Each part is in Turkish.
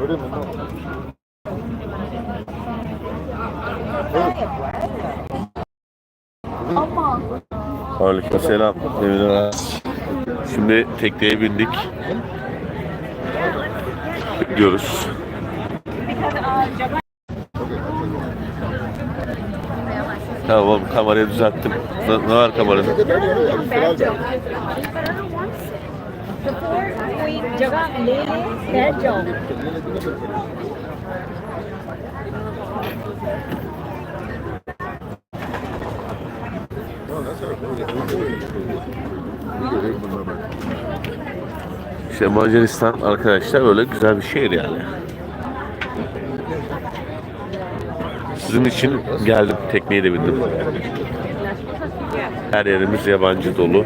Böyle mi? Aleyküm selam. Şimdi tekneye bindik. Gidiyoruz. Tamam kamerayı düzelttim. Ne, ne var kamerada? İşte Macaristan arkadaşlar böyle güzel bir şehir yani. Sizin için geldim. Tekneye de bindim. Her yerimiz yabancı dolu.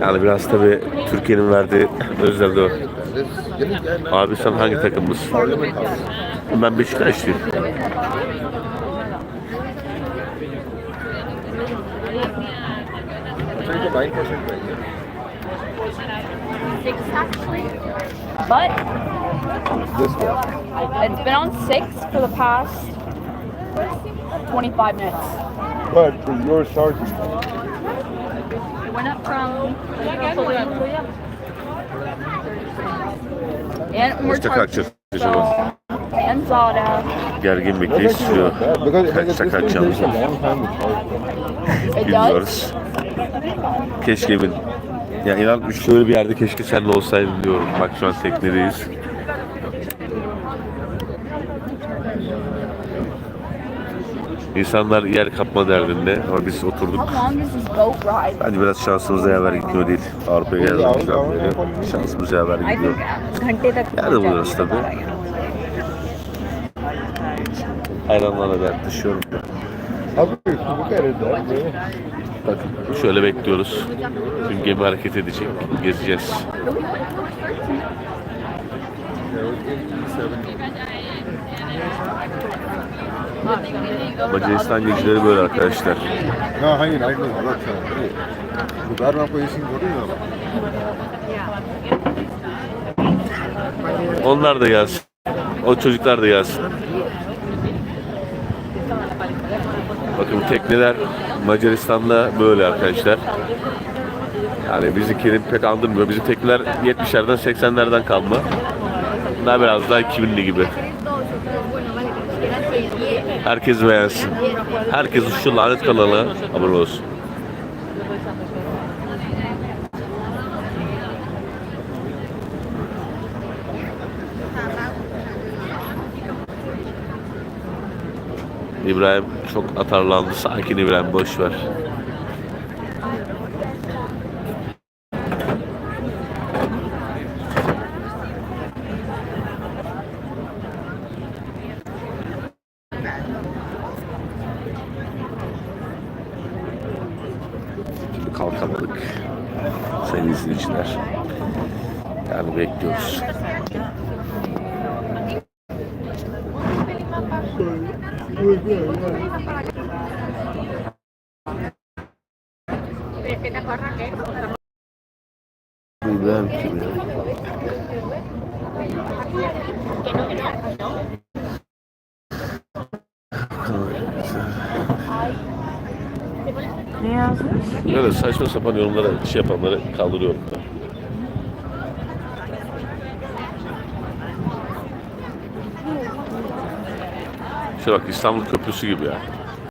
Yani biraz tabi Türkiye'nin verdiği özlem de. Abi sen hangi takımlısın? Ben Beşiktaşlıyım. Actually. But it's been on six for the past 25 minutes. But for your charge. Is it went up from and we're Kaçta kalkacağız charged acaba? and Zada gergin bekleyiş sürüyor. Kaçta kaçacağımız Bilmiyoruz. Keşke bin. Ya inan şöyle bir yerde keşke seninle olsaydım diyorum. Bak şu an teknedeyiz. İnsanlar yer kapma derdinde ama biz oturduk. Bence biraz şansımız yaver gitmiyor değil. Avrupa'ya geldiğimizden beri şansımız yaver gidiyor. Yerde buluyoruz tabii. Ayranlara dertleşiyorum. Abi bu kadar Bakın şöyle bekliyoruz. Tüm gemi hareket edecek. Gezeceğiz. Macaristan geceleri böyle arkadaşlar. Ha hayır hayır. Bu darma koyuyorsun görüyor musun? Onlar da gelsin. O çocuklar da gelsin. Bakın tekneler Macaristan'da böyle arkadaşlar. Yani bizimkinin pek andırmıyor. Bizim tekneler 70'lerden 80'lerden kalma. Bunlar biraz daha 2000'li gibi. Herkes beğensin. Herkes şu lanet kanala abone olsun. İbrahim çok atarlandı. Sakin İbrahim boş ver. Şimdi kalkamadık. Sayın izleyiciler. Yani bekliyoruz. İbrahim kim ya? ne yazmış? Böyle saçma sapan yorumlara şey yapanları kaldırıyorum ben. Şöyle bak İstanbul Köprüsü gibi ya.